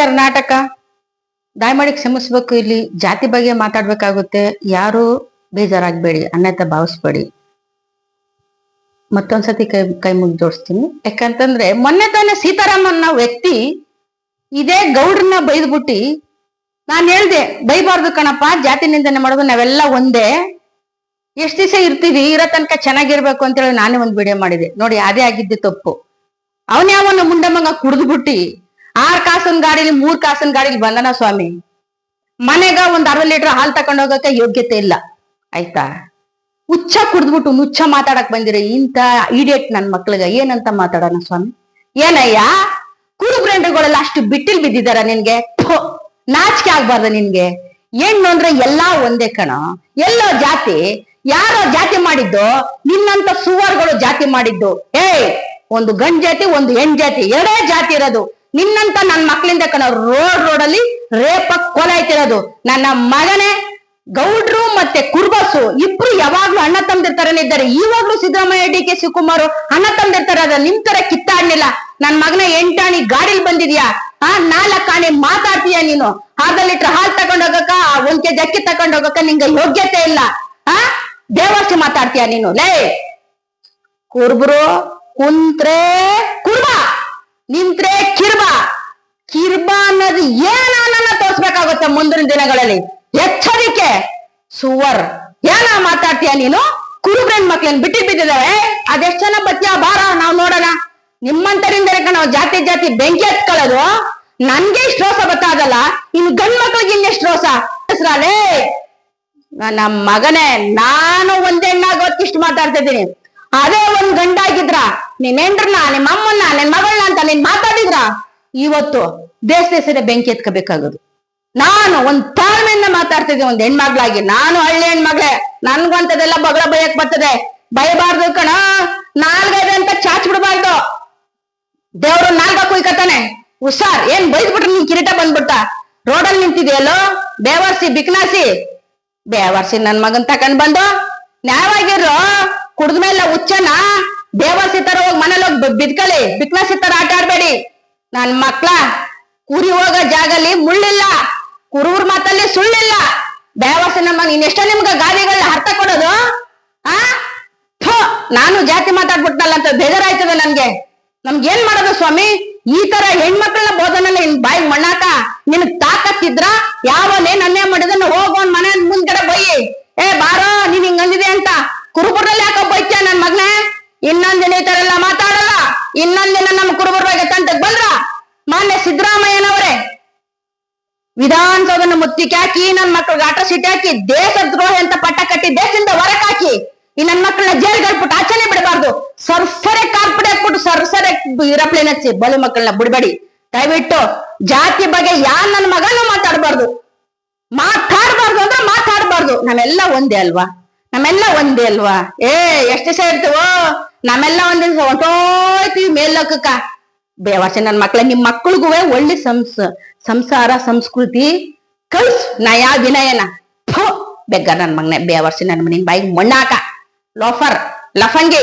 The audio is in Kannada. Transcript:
ಕರ್ನಾಟಕ. ದಯಮಾಡಿ ಕ್ಷಮಿಸ್ಬೇಕು. ಇಲ್ಲಿ ಜಾತಿ ಬಗ್ಗೆ ಮಾತಾಡ್ಬೇಕಾಗುತ್ತೆ. ಯಾರು ಬೇಜಾರಾಗ್ಬೇಡಿ ಅನ್ಯತ ಭಾವಿಸ್ಬೇಡಿ. ಮತ್ತೊಂದ್ಸತಿ ಕೈ ಕೈ ಮುಗಿ ಜೋಡಿಸ್ತೀನಿ. ಯಾಕಂತಂದ್ರೆ ಮೊನ್ನೆ ತಾನೇ ಸೀತಾರಾಮನ್ ವ್ಯಕ್ತಿ ಇದೇ ಗೌಡ್ರನ್ನ ಬೈದ್ಬಿಟ್ಟಿ ನಾನ್ ಹೇಳ್ದೆ, ಬೈಬಾರ್ದು ಕಣಪ್ಪ, ಜಾತಿ ನಿಂದನೆ ಮಾಡೋದು ನಾವೆಲ್ಲ ಒಂದೇ. ಎಷ್ಟು ದಿವಸ ಇರ್ತೀವಿ, ಇರೋ ತನಕ ಚೆನ್ನಾಗಿರ್ಬೇಕು ಅಂತೇಳಿ ನಾನೇ ಒಂದ್ ವಿಡಿಯೋ ಮಾಡಿದೆ. ನೋಡಿ, ಅದೇ ಆಗಿದ್ದು ತಪ್ಪು. ಅವನ್ಯಾವನ್ನ ಯಾವನ ಮುಂಡಮಂಗ ಕುಡ್ದ್ಬಿಟ್ಟಿ ಆರ್ ಕಾಸನ್ ಗಾಡಿಲಿ, ಮೂರ್ ಕಾಸನ್ ಗಾಡಿಲಿ ಬಂದನ ಸ್ವಾಮಿ. ಮನೆಗ ಒಂದ್ ಅರ್ಧ ಲೀಟರ್ ಹಾಲ್ ತಕೊಂಡ್ ಹೋಗಕ್ಕೆ ಯೋಗ್ಯತೆ ಇಲ್ಲ. ಆಯ್ತಾ? ಹುಚ್ಚ ಕುಡ್ದ್ಬಿಟ್ಟು ನುಚ್ಚ ಮಾತಾಡಕ್ ಬಂದಿರ ಇಂತ ಇಡಿಯಟ್ ನನ್ ಮಕ್ಳಿಗ ಏನಂತ ಮಾತಾಡೋಣ ಸ್ವಾಮಿ? ಏನಯ್ಯ? ಕುರುಬ್ರೆಂಡ್ರುಗಳೆಲ್ಲ ಅಷ್ಟು ಬಿಟ್ಟಿಲ್ ಬಿದ್ದಿದಾರ ನಿನ್ಗೆ? ನಾಚಿಕೆ ಆಗ್ಬಾರ್ದ ನಿನ್ಗೆ. ಹೆಣ್ಣು ಅಂದ್ರೆ ಎಲ್ಲಾ ಒಂದೇ ಕಣ. ಎಲ್ಲೋ ಜಾತಿ, ಯಾರೋ ಜಾತಿ ಮಾಡಿದ್ದು ನಿನ್ನಂತ ಸುವರ್ಗಳು ಜಾತಿ ಮಾಡಿದ್ದು. ಏಯ್, ಒಂದು ಗಂಡ್ ಜಾತಿ, ಒಂದು ಹೆಣ್ ಜಾತಿ. ಎರಡೇ ಜಾತಿ ಇರೋದು. ನಿನ್ನಂತ ನನ್ ಮಕ್ಳಿಂದ ಕಣ ರೋಡ್ ರೋಡಲ್ಲಿ ರೇಪ ಕೊಲೆ ಆಯ್ತಿರೋದು ನನ್ನ ಮಗನೇ, ಗೌಡ್ರು ಮತ್ತೆ ಕುರ್ಬಸು ಇಬ್ರು ಯಾವಾಗ್ಲೂ ಅಣ್ಣ ತಂದಿರ್ತಾರೆ ಇದ್ದಾರೆ. ಇವಾಗ್ಲೂ ಸಿದ್ದರಾಮಯ್ಯ, ಡಿ ಕೆ ಶಿವಕುಮಾರ್ ಅಣ್ಣ ತಂದಿರ್ತಾರೆ ಅದ ನಿಮ್ ತರ ಕಿತ್ತಾಡ್ಲಿಲ್ಲ. ನನ್ ಮಗನ ಎಂಟಾಣಿ ಗಾಡಿಲ್ ಬಂದಿದ್ಯಾ? ಆ ನಾಲ್ಕ್ ಆಣಿ ಮಾತಾಡ್ತೀಯ ನೀನು? ಅರ್ಧ ಲೀಟರ್ ಹಾಲ್ ಆ ಒಂದ್ ಕೆಜಿ ಅಕ್ಕಿ ತಗೊಂಡ್ ಹೋಗಕ್ಕ ನಿಂಗೆ ಯೋಗ್ಯತೆ ಇಲ್ಲ. ಆ? ದೇವರ್ಸಿ ಮಾತಾಡ್ತೀಯ ನೀನು? ಲೇ, ಕುರ್ಬ್ರು ಕುಂತ್ರೆ ಕುರ್ಬ! ನಿಂತ್ರೆ ಕಿರ್ಬ. ಕಿರ್ಬ ಅನ್ನೋದು ಏನ ತೋರಿಸ್ಬೇಕಾಗುತ್ತೆ ಮುಂದಿನ ದಿನಗಳಲ್ಲಿ? ಎಚ್ಚರಿಕೆ, ಸುವರ್. ಏನ ಮಾತಾಡ್ತೀಯ ನೀನು? ಕುರುಬ್ರನ್ ಮಕ್ಳೇನ್ ಬಿಟ್ಟಿ ಬಿದ್ದಿದಾವೆ ಅದೆಷ್ಟ್ ಜನ ಪತ್ಯ ಬಾರ, ನಾವ್ ನೋಡೋಣ. ನಿಮ್ಮಂತರಿಂದ ನಾವು ಜಾತಿ ಜಾತಿ ಬೆಂಕಿ ಹತ್ಕೊಳ್ಳೋದು. ನನ್ಗೆ ಇಷ್ಟು ರೋಸ ಗೊತ್ತಾಗಲ್ಲ ಇನ್ ಗಂಡ್ ಮಕ್ಳಿಗೆ ಇನ್ನೆಷ್ಟು ರೋಸ? ಹೆಸ್ರಾಲೇ ನನ್ನ ಮಗನೇ, ನಾನು ಒಂದೆಣ್ಣ ಗೊತ್ತಿಷ್ಟು ಇಷ್ಟು ಮಾತಾಡ್ತಾ ಇದ್ದೀನಿ ಅದೇ ಒಂದ್ ಗಂಡಾಗಿದ್ರ. ನಿನ್ ಹೆಂಡ್ರನ್ನ ನಿಮ್ಮ ಅಮ್ಮನ್ನ, ನಿನ್ ಮಗಳನ್ನ ಅಂತ ನೀನ್ ಮಾತಾಡಿದ್ರ, ಇವತ್ತು ದೇಶ ದೇಶದ ಬೆಂಕಿ ಎತ್ಕೋಬೇಕಾಗೋದು. ನಾನು ಒಂದ್ ತಾಳ್ಮೆಯಿಂದ ಮಾತಾಡ್ತಿದ್ದೆ, ಒಂದ್ ಹೆಣ್ಮಗ್ಳಾಗಿ. ನಾನು ಹಳ್ಳಿ ಹೆಣ್ಮಗ್ಳೆ. ನನ್ಗಂತದೆಲ್ಲ ಬಗಳ ಬಯಕ್ ಬರ್ತದೆ. ಬಯಬಾರ್ದು ಕಣ. ನಾಲ್ಗೈದು ಅಂತ ಚಾಚ್ ಬಿಡಬಾರ್ದು. ದೇವ್ರು ನಾಲ್ಕ ಕುಯ್ಕತಾನೆ ಹುಷಾರ್. ಏನ್ ಬೈದ್ಬಿಟ್ರೆ ನೀನ್ ಕಿರೀಟ ಬಂದ್ಬಿಡ್ತಾ. ರೋಡಲ್ಲಿ ನಿಂತಿದೆಯಲ್ಲೋ? ಬೇವರ್ಸಿ, ಬಿಕ್ನಾಸಿ. ಬೇವರ್ಸಿ ನನ್ ಮಗನ್ ತಕೊಂಡ್ ಬಂದು ನ್ಯಾಯವಾಗಿರೋ ಕುಡ್ದ್ಮೇಲೆ ಹುಚ್ಚನ? ದೇವರ ತರ ಹೋಗಿ ಮನೇಲಿ ಹೋಗಿ ಬಿದ್ಕಳಿ. ಬಿಕ್ನಾಸಿ ತರ ಆಟ ಆಡ್ಬೇಡಿ. ನನ್ ಮಕ್ಳ, ಕುರಿ ಹೋಗೋ ಜಾಗಲ್ಲಿ ಮುಳ್ಳಿಲ್ಲ. ಕುರುವ್ರ ಮಾತಲ್ಲಿ ಸುಳ್ಳಿಲ್ಲ. ಬೇವರ್ಸಿ ನಮ್ಮ ಇನ್ನೆಷ್ಟೋ ನಿಮ್ಗ ಗಾದಿಗಳನ್ನ ಅರ್ಥ ಕೊಡೋದು? ಆ? ನಾನು ಜಾತಿ ಮಾತಾಡ್ಬಿಟ್ನಲ್ಲ ಅಂತ ಬೇಜಾರಾಯ್ತದೆ ನನ್ಗೆ. ನಮ್ಗೆ ಏನ್ ಮಾಡೋದು ಸ್ವಾಮಿ? ಈ ತರ ಹೆಣ್ಮಕ್ಳನ್ನ ಬೋಧನೆಲ್ಲ ಇನ್ ಬಾಯಿಗೆ ಮಣ್ಣಾಕ ನಿನಗ್ ತಾಕತ್ತಿದ್ರ ಯಾವನೇ ನನ್ನೇ ಮಾಡಿದನ್ನ ಹೋಗೋನ್ ಮನೆ ಮುಂದ್ಗಡೆ ಬೈಯಿ ಏ ಬಾರೋ ನೀನ್ ಹಿಂಗ್ ಅಂದಿದೆ ಅಂತ ಕುರುಬರಲ್ಲಿ ಯಾಕೋ ಬೈತ್ಯ ನನ್ ಮಗ್ನೆ ಇನ್ನೊಂದಿನ ಈ ತರ ಎಲ್ಲ ಮಾತಾಡಲ್ಲ ಇನ್ನೊಂದಿನ ನಮ್ಮ ಕುರುಬರ ಬಗ್ಗೆ ತಂಟಕ್ ಬಂದ್ರ ಮಾನ್ಯ ಸಿದ್ದರಾಮಯ್ಯನವರೇ ವಿಧಾನಸೌಧನ ಮುತ್ತಿಗೆ ಹಾಕಿ, ನನ್ ಮಕ್ಳಿಗೆ ಆಟ ಸಿಟಿ ಹಾಕಿ ದೇಶ ದ್ರೋಹ ಅಂತ ಪಟ್ಟ ಕಟ್ಟಿ ದೇಶದಿಂದ ಹೊರಕ್ ಹಾಕಿ, ಈ ನನ್ ಮಕ್ಕಳನ್ನ ಜೈಲ್ಗೆ ಹೇಳ್ಬಿಟ್ಟು ಆಚರಣೆ ಬಿಡಬಾರ್ದು. ಸರ್ಸರೆ ಕಾರ್ಪಡೆ ಹಾಕ್ಬಿಟ್ಟು ಸರ್ಸರೆ ಏರೋಪ್ಲೇನ್ ಹಚ್ಚಿ ಬಲು ಮಕ್ಕಳನ್ನ ಬಿಡಬೇಡಿ. ದಯವಿಟ್ಟು ಜಾತಿ ಬಗ್ಗೆ ಯಾರ್ ನನ್ ಮಗನೂ ಮಾತಾಡ್ಬಾರ್ದು. ಮಾತಾಡ್ಬಾರ್ದು ಅಂದ್ರೆ ಮಾತಾಡ್ಬಾರ್ದು. ನಾವೆಲ್ಲ ಒಂದೇ ಅಲ್ವಾ? ನಮ್ಮೆಲ್ಲ ಒಂದೇ ಅಲ್ವಾ? ಏ, ಎಷ್ಟು ದಿವಸ ಇರ್ತೀವೋ? ನಮ್ಮೆಲ್ಲ ಒಂದೇ ದಿವಸ ಹೊಂಟೋಯ್ತೀವಿ ಮೇಲ್ಲೋಕಕ್ಕ ಬೇವಾಸೆ ನನ್ ಮಕ್ಳ, ನಿಮ್ ಮಕ್ಳಿಗೂ ಒಳ್ಳೆ ಸಂಸ್, ಸಂಸಾರ, ಸಂಸ್ಕೃತಿ ಕಳ್ಸ್ ನಯ ವಿನಯನ. ಥು, ಬೆಗ್ಗ ನನ್ ಮಗನೆ ಬೇವರ್ಸಿ ನನ್ ಮನಿನ್ ಬಾಯಿಗೆ ಮಣ್ಣಾಕ. ಲೋಫರ್ ಲಫಂಗಿ.